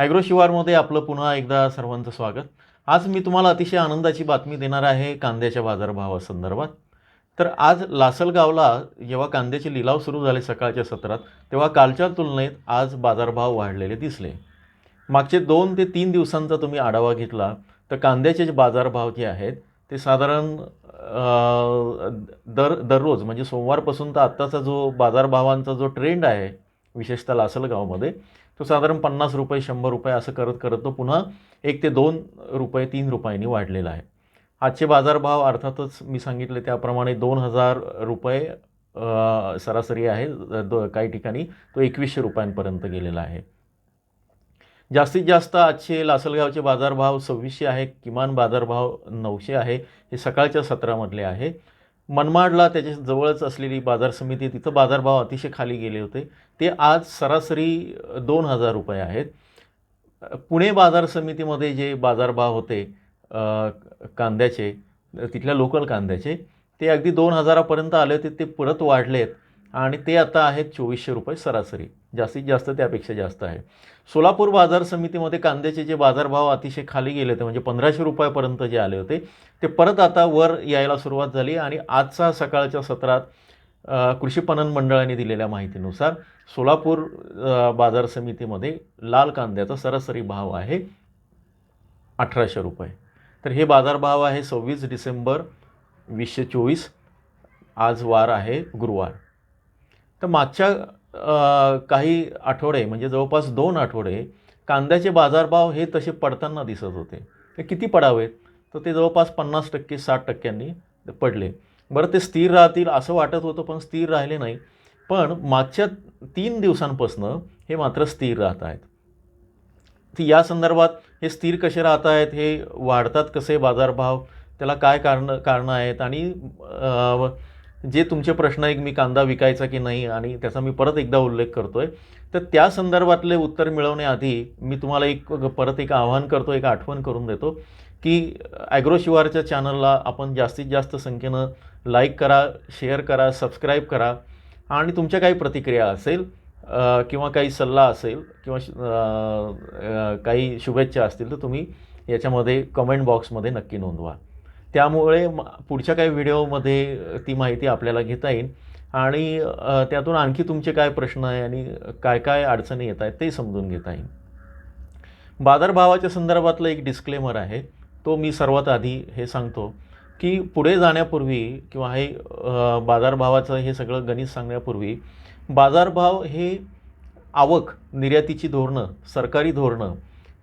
Agro शिवारमध्ये आपलं पुन्हा एकदा सर्वांचं स्वागत. आज मी तुम्हाला अतिशय आनंदाची बातमी देणार आहे कांद्याच्या बाजारभावासंदर्भात. तर आज लासलगावला जेव्हा कांद्याचे लिलाव सुरू झाले सकाळच्या सत्रात तेव्हा कालच्या तुलनेत आज बाजारभाव वाढलेले दिसले. मागचे दोन ते तीन दिवसांचा तुम्ही आढावा घेतला तर कांद्याचे जे बाजारभाव जे आहेत ते साधारण दर दररोज म्हणजे सोमवारपासून तर आत्ताचा जो बाजारभावांचा जो ट्रेंड आहे विशेषतः लासलगावमध्ये. तो साधारण पन्नास रुपये शंभर रुपये असं करत करत तो पुन्हा एक ते दोन रुपये तीन रुपयांनी वाढलेला आहे. आजचे बाजारभाव अर्थातच मी सांगितले त्याप्रमाणे दोन हजार रुपये सरासरी आहे. दो काही ठिकाणी तो एकवीसशे रुपयांपर्यंत गेलेला आहे. जास्तीत जास्त आजचे लासलगावचे बाजारभाव सव्वीसशे आहे. किमान बाजारभाव नऊशे आहे. हे सकाळच्या सत्रामधले आहे. मनमाडला त्याच्या जवळच असलेली बाजार समिती तिथं बाजारभाव अतिशय खाली गेले होते. ते आज सरासरी दोन हजार रुपये आहेत. पुणे बाजार समितीमध्ये जे बाजारभाव होते कांद्याचे तिथल्या लोकल कांद्याचे ते अगदी दोन हजारापर्यंत आले होते ते परत वाढलेत. आणि ते आता आहेत चोवीसशे रुपये सरासरी. जास्तीत जास्त त्यापेक्षा जास्त आहे. सोलापूर बाजार समितीमध्ये कांद्याचे जे बाजारभाव अतिशय खाली गेले होते म्हणजे पंधराशे रुपयापर्यंत जे आले होते ते परत आता वर यायला सुरुवात झाली आणि आजचा सकाळच्या सत्रात कृषी पणन मंडळाने दिलेल्या माहितीनुसार सोलापूर बाजार समितीमध्ये लाल कांद्याचा सरासरी भाव आहे अठराशे रुपये. तर हे बाजारभाव आहे सव्वीस डिसेंबर वीसशे चोवीस. आज वार आहे गुरुवार. तर मागच्या काही आठवडे म्हणजे जवळपास दोन आठवडे कांद्याचे बाजारभाव हे तसे पडताना दिसत होते. ते किती पडावेत? तर ते जवळपास पन्नास टक्के साठ टक्क्यांनी पडले. बरं ते स्थिर राहतील असं वाटत होतं पण स्थिर राहिले नाही. पण मागच्या तीन दिवसांपासनं हे मात्र स्थिर राहत आहेत. ती या संदर्भात हे स्थिर कसे राहत आहेत? हे वाढतात कसे बाजारभाव? त्याला काय कारण कारणं आहेत? आणि जे तुमचे प्रश्न एक मी कांदा विकायचा की नाही आणि त्याचा मी परत एकदा उल्लेख करतो आहे तर त्या संदर्भातले उत्तर मिळवण्याआधी मी तुम्हाला एक परत एक आवाहन करतो एक आठवण करून देतो की ॲग्रो शिवारच्या चॅनलला आपण जास्तीत जास्त संख्येनं लाईक करा शेअर करा सबस्क्राईब करा आणि तुमच्या काही प्रतिक्रिया असेल किंवा काही सल्ला असेल किंवा श- काही शुभेच्छा असतील तर तुम्ही याच्यामध्ये कमेंट बॉक्समध्ये नक्की नोंदवा. त्यामुळे पुढच्या काही व्हिडिओमध्ये ती माहिती आपल्याला घेता येईल. आणि त्यातून आणखी तुमचे काय प्रश्न आहे आणि काय काय अडचणी येत आहेत ते समजून घेता येईल. बाजारभावाच्या संदर्भातलं एक डिस्क्लेमर आहे. तो मी सर्वात आधी हे सांगतो की पुढे जाण्यापूर्वी किंवा हे बाजारभावाचं हे सगळं गणित सांगण्यापूर्वी बाजारभाव हे आवक निर्यातीची धोरणं सरकारी धोरणं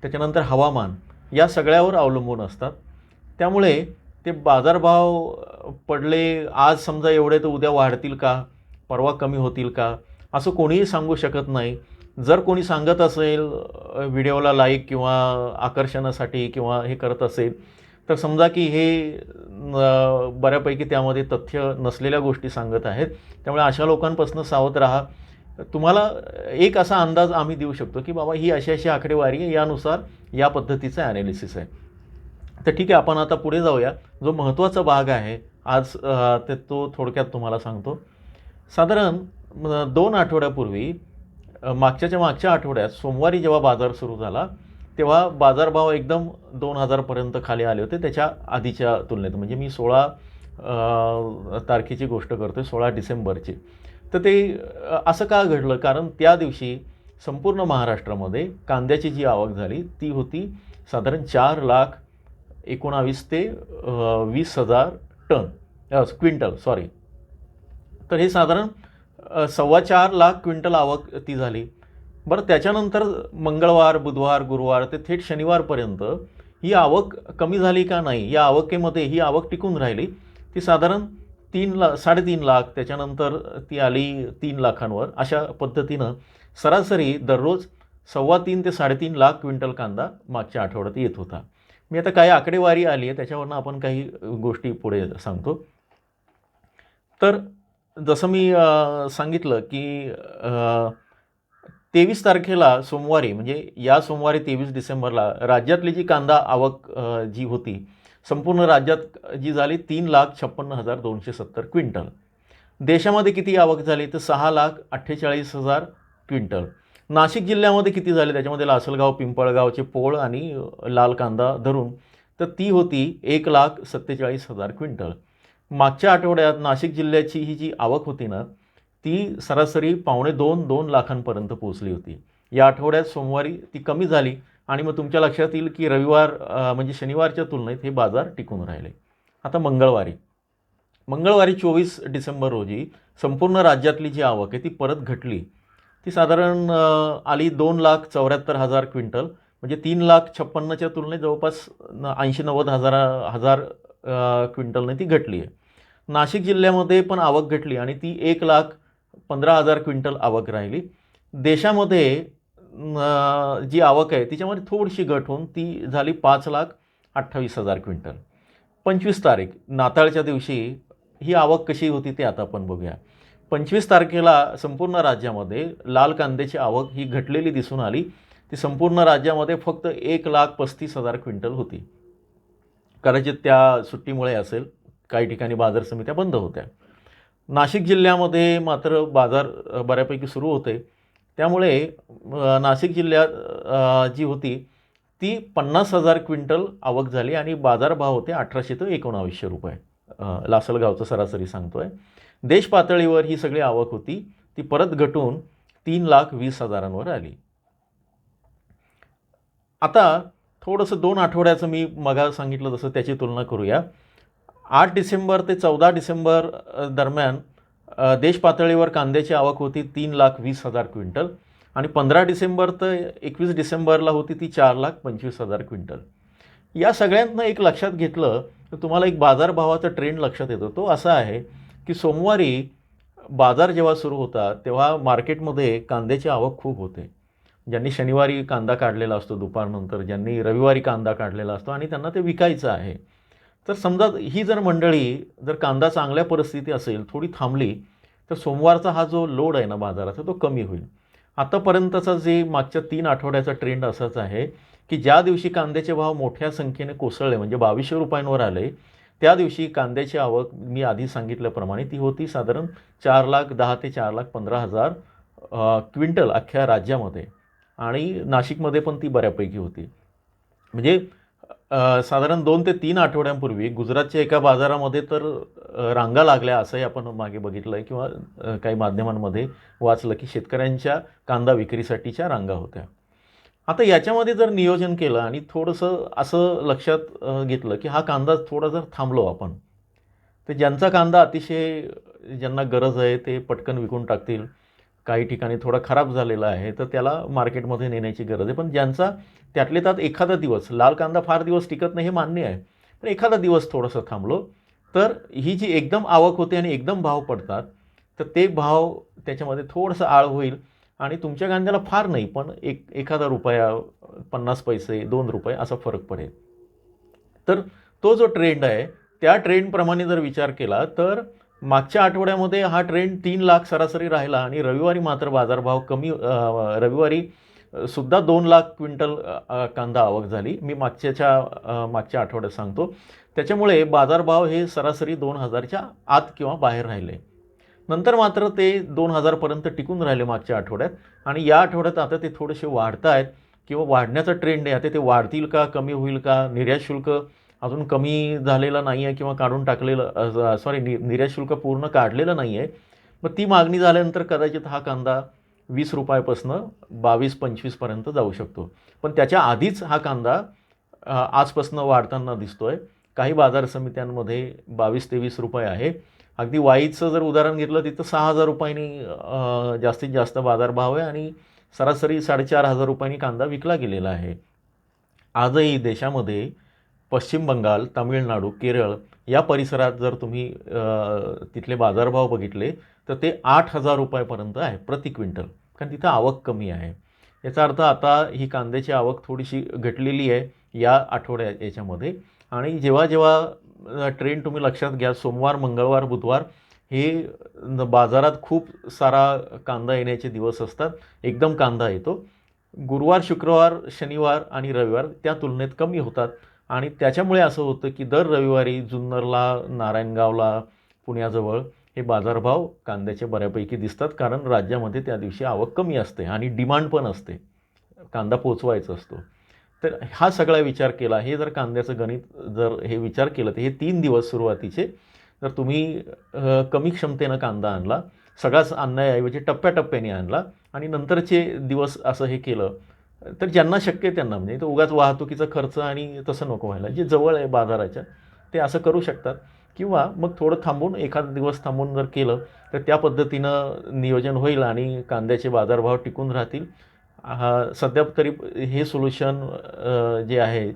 त्याच्यानंतर हवामान या सगळ्यावर अवलंबून असतात. त्यामुळे ते बाजारभाव पडले आज समजा एवढे तर उद्या वाढतील का? परवा कमी होतील का? असं कोणीही सांगू शकत नाही. जर कोणी सांगत असेल व्हिडिओला लाईक किंवा आकर्षणासाठी किंवा हे करत असेल तर समजा की हे बऱ्यापैकी त्यामध्ये तथ्य नसलेल्या गोष्टी सांगत आहेत. त्यामुळे अशा लोकांपासून सावध राहा. तुम्हाला एक असा अंदाज आम्ही देऊ शकतो की बाबा ही अशी अशी आकडेवारी आहे यानुसार या पद्धतीचं ॲनालिसिस आहे. तर ठीक आहे आपण आता पुढे जाऊया. जो महत्त्वाचा भाग आहे आज ते तो थोडक्यात तुम्हाला सांगतो. साधारण दोन आठवड्यापूर्वी मागच्याच्या मागच्या आठवड्यात सोमवारी जेव्हा बाजार सुरू झाला तेव्हा बाजारभाव एकदम दोन हजारपर्यंत खाली आले होते त्याच्या आधीच्या तुलनेत. म्हणजे मी सोळा तारखेची गोष्ट करतो आहे सोळा डिसेंबरची. तर ते असं का घडलं? कारण त्या दिवशी संपूर्ण महाराष्ट्रामध्ये कांद्याची जी आवक झाली ती होती साधारण चार लाख एकोणावीस ते वीस हजार टन क्विंटल सॉरी तर हे साधारण सव्वा चार लाख क्विंटल आवक ती झाली. बरं त्याच्यानंतर मंगळवार बुधवार गुरुवार ते थेट शनिवारपर्यंत ही आवक कमी झाली का नाही? या आवकेमध्ये ही आवक टिकून राहिली. ती साधारण तीन ला साडेतीन लाख त्याच्यानंतर ती आली तीन लाखांवर. अशा पद्धतीनं सरासरी दररोज सव्वा तीन ते साडेतीन लाख क्विंटल कांदा मागच्या आठवड्यात येत होता. मी आता काही आकडेवारी आली आहे त्याच्यावरनं आपण काही गोष्टी पुढे सांगतो. तर जसं मी सांगितलं की तेवीस तारखेला सोमवारी म्हणजे या सोमवारी तेवीस डिसेंबरला राज्यातली जी कांदा आवक जी होती संपूर्ण राज्यात जी झाली तीन लाख छप्पन्न हजार दोनशे सत्तर क्विंटल. देशामध्ये किती आवक झाली तर सहा लाख अठ्ठेचाळीस हजार क्विंटल. नाशिक जिल्ह्यामध्ये किती झाले? त्याच्यामध्ये लासलगाव पिंपळगावचे पोळ आणि लाल कांदा धरून तर ती होती एक लाख सत्तेचाळीस हजार क्विंटल. मागच्या आठवड्यात नाशिक जिल्ह्याची ही जी आवक होती ना ती सरासरी पावणे दोन दोन लाखांपर्यंत पोहोचली होती. या आठवड्यात सोमवारी ती कमी झाली आणि मग तुमच्या लक्षात येईल की रविवार म्हणजे शनिवारच्या तुलनेत हे बाजार टिकून राहिले. आता मंगळवारी. मंगळवारी चोवीस डिसेंबर रोजी संपूर्ण राज्यातली जी आवक आहे ती परत घटली. ती साधारण आली दोन लाख चौऱ्याहत्तर हजार क्विंटल. म्हणजे तीन लाख छप्पन्नच्या तुलनेत जवळपास ऐंशी नव्वद हजारा हजार क्विंटलने ती घटली आहे. नाशिक जिल्ह्यामध्ये पण आवक घटली आणि ती एक लाख पंधरा हजार क्विंटल आवक राहिली. देशामध्ये जी आवक आहे तिच्यामध्ये थोडीशी घट होऊन ती झाली पाच लाख अठ्ठावीस हजार क्विंटल. पंचवीस तारीख नाताळच्या दिवशी ही आवक कशी होती ते आता आपण बघूया. पंचवीस तारखेला संपूर्ण राज्यामध्ये लाल कांद्याची आवक ही घटलेली दिसून आली. ती संपूर्ण राज्यामध्ये फक्त एक लाख पस्तीस हजार क्विंटल होती. कदाचित त्या सुट्टीमुळे असेल काही ठिकाणी बाजार समित्या बंद होत्या. नाशिक जिल्ह्यामध्ये मात्र बाजार बऱ्यापैकी सुरू होते. त्यामुळे नाशिक जिल्ह्यात जी होती ती पन्नास हजार क्विंटल आवक झाली आणि बाजारभाव होते अठराशे ते एकोणावीसशे रुपये. लासलगावचं सरासरी सांगतो आहे पातळीवर ही सगळी आवक होती ती परत घटून तीन लाख वीस हजारांवर आली. आता थोडंसं दोन आठवड्याचं मी मगा सांगितलं तसं त्याची तुलना करूया. आठ डिसेंबर ते चौदा डिसेंबर दरम्यान देश पातळीवर कांद्याची आवक होती तीन लाख वीस हजार क्विंटल आणि पंधरा डिसेंबर ते एकवीस डिसेंबरला होती ती चार लाख पंचवीस हजार क्विंटल. या सगळ्यांतनं एक लक्षात घेतलं तर तुम्हाला एक बाजारभावाचा ट्रेंड लक्षात येतो. तो असा आहे की सोमवारी बाजार जेव्हा सुरू होता तेव्हा मार्केटमध्ये कांद्याची आवक खूप होते. ज्यांनी शनिवारी कांदा काढलेला असतो दुपारनंतर ज्यांनी रविवारी कांदा काढलेला असतो आणि त्यांना ते विकायचं आहे. तर समजा ही जर मंडळी जर कांदा चांगल्या परिस्थिती असेल थोडी थांबली तर सोमवारचा हा जो लोड आहे ना बाजाराचा तो कमी होईल. आतापर्यंतचा जे मागच्या तीन आठवड्याचा ट्रेंड असाच आहे की ज्या दिवशी कांद्याचे भाव मोठ्या संख्येने कोसळले म्हणजे बावीसशे रुपयांवर आले त्या दिवशी कांद्याची आवक मी आधी सांगितल्याप्रमाणे ती होती साधारण चार लाख दहा ते चार लाख पंधरा हजार क्विंटल अख्ख्या राज्यामध्ये. आणि नाशिकमध्ये पण ती बऱ्यापैकी होती. म्हणजे साधारण दोन ते तीन आठवड्यांपूर्वी गुजरातच्या एका बाजारामध्ये तर रांगा लागल्या असंही आपण मागे बघितलं आहे किंवा काही माध्यमांमध्ये वाचलं की शेतकऱ्यांच्या कांदा विक्रीसाठीच्या रांगा होत्या. आता याच्यामध्ये जर नियोजन केलं आणि थोडंसं असं लक्षात घेतलं की हा कांदा थोडा जर थांबलो आपण तर ज्यांचा कांदा अतिशय ज्यांना गरज आहे ते पटकन विकून टाकतील. काही ठिकाणी थोडा खराब झालेला आहे तर त्याला मार्केटमध्ये नेण्याची गरज आहे. पण ज्यांचा त्यातले त्यात एखादा दिवस लाल कांदा फार दिवस टिकत नाही हे मान्य आहे पण एखादा दिवस थोडंसं थांबलो तर ही जी एकदम आवक होते आणि एकदम भाव पडतात तर ते भाव त्याच्यामध्ये थोडंसं आळ होईल. आणि तुमच्या कांद्याला फार नाही पण एक एखादा रुपया पन्नास पैसे दोन रुपये असा फरक पडेल. तर तो जो ट्रेंड आहे त्या ट्रेंडप्रमाणे जर विचार केला तर मागच्या आठवड्यामध्ये हा ट्रेंड तीन लाख सरासरी राहिला आणि रविवारी मात्र बाजारभाव कमी रविवारी सुद्धा दोन लाख क्विंटल कांदा आवक झाली. मी मागच्याच्या मागच्या आठवड्यात सांगतो. त्याच्यामुळे बाजारभाव हे सरासरी दोन हजारच्या आत किंवा बाहेर राहिले. नंतर मात्र ते दोन हजारपर्यंत टिकून राहिले मागच्या आठवड्यात. आणि या आठवड्यात आता ते थोडेसे वाढत आहेत किंवा वाढण्याचा ट्रेंड आहे. आता ते वाढतील का कमी होईल का निर्यात शुल्क अजून कमी झालेलं नाही आहे किंवा काढून टाकलेलं सॉरी नि निर्यात शुल्क पूर्ण काढलेलं नाही आहे मग ती मागणी झाल्यानंतर कदाचित हा कांदा वीस रुपयापासनं बावीस पंचवीसपर्यंत जाऊ शकतो. पण त्याच्या आधीच हा कांदा आजपासनं वाढताना दिसतो आहे काही बाजार समित्यांमध्ये बावीस तेवीस रुपये आहे. अगदी वाईचं जर उदाहरण घेतलं तिथं सहा हजार रुपयांनी जास्तीत जास्त बाजारभाव आहे आणि सरासरी साडेचार हजार रुपयांनी कांदा विकला गेलेला आहे. आजही देशामध्ये पश्चिम बंगाल तामिळनाडू केरळ या परिसरात जर तुम्ही तिथले बाजारभाव बघितले तर ते आठ हजार रुपयापर्यंत आहे प्रति क्विंटल. कारण तिथं आवक कमी आहे. याचा अर्थ आता ही कांद्याची आवक थोडीशी घटलेली आहे या आठवड्या याच्यामध्ये. आणि जेव्हा जेव्हा ट्रेंड तुम्ही लक्षात घ्या सोमवार मंगळवार बुधवार हे न- बाजारात खूप सारा कांदा येण्याचे दिवस असतात. एकदम कांदा येतो. गुरुवार शुक्रवार शनिवार आणि रविवार त्या तुलनेत कमी होतात. आणि त्याच्यामुळे असं होतं की दर रविवारी जुन्नरला नारायणगावला पुण्याजवळ हे बाजारभाव कांद्याचे बऱ्यापैकी दिसतात. कारण राज्यामध्ये त्या दिवशी आवक कमी असते आणि डिमांड पण असते. कांदा पोचवायचा असतो. तर हा सगळा विचार केला. हे जर कांद्याचं गणित जर हे विचार केलं तर हे तीन दिवस सुरुवातीचे जर तुम्ही कमी क्षमतेनं कांदा आणला सगळाच आणण्याऐवजी टप्प्याटप्प्याने आणला आणि नंतरचे दिवस असं हे केलं तर ज्यांना शक्य आहे त्यांना म्हणजे तो उगाच वाहतुकीचा खर्च आणि तसं नको व्हायला. जे जवळ आहे बाजाराच्या ते असं करू शकतात. किंवा मग थोडं थांबून एखादा दिवस थांबून जर केलं तर त्या पद्धतीनं नियोजन होईल आणि कांद्याचे बाजारभाव टिकून राहतील. हा सध्या तरी हे सोल्युशन जे आहे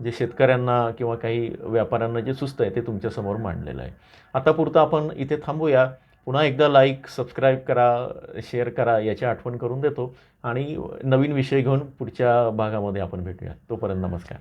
जे शेतकऱ्यांना किंवा काही व्यापाऱ्यांना जे सुस्त आहे ते तुमच्यासमोर मांडलेलं आहे. आता पुरतं आपण इथे थांबूया. पुन्हा एकदा लाईक सबस्क्राईब करा शेअर करा याची आठवण करून देतो. आणि नवीन विषय घेऊन पुढच्या भागामध्ये आपण भेटूया तोपर्यंत नमस्कार.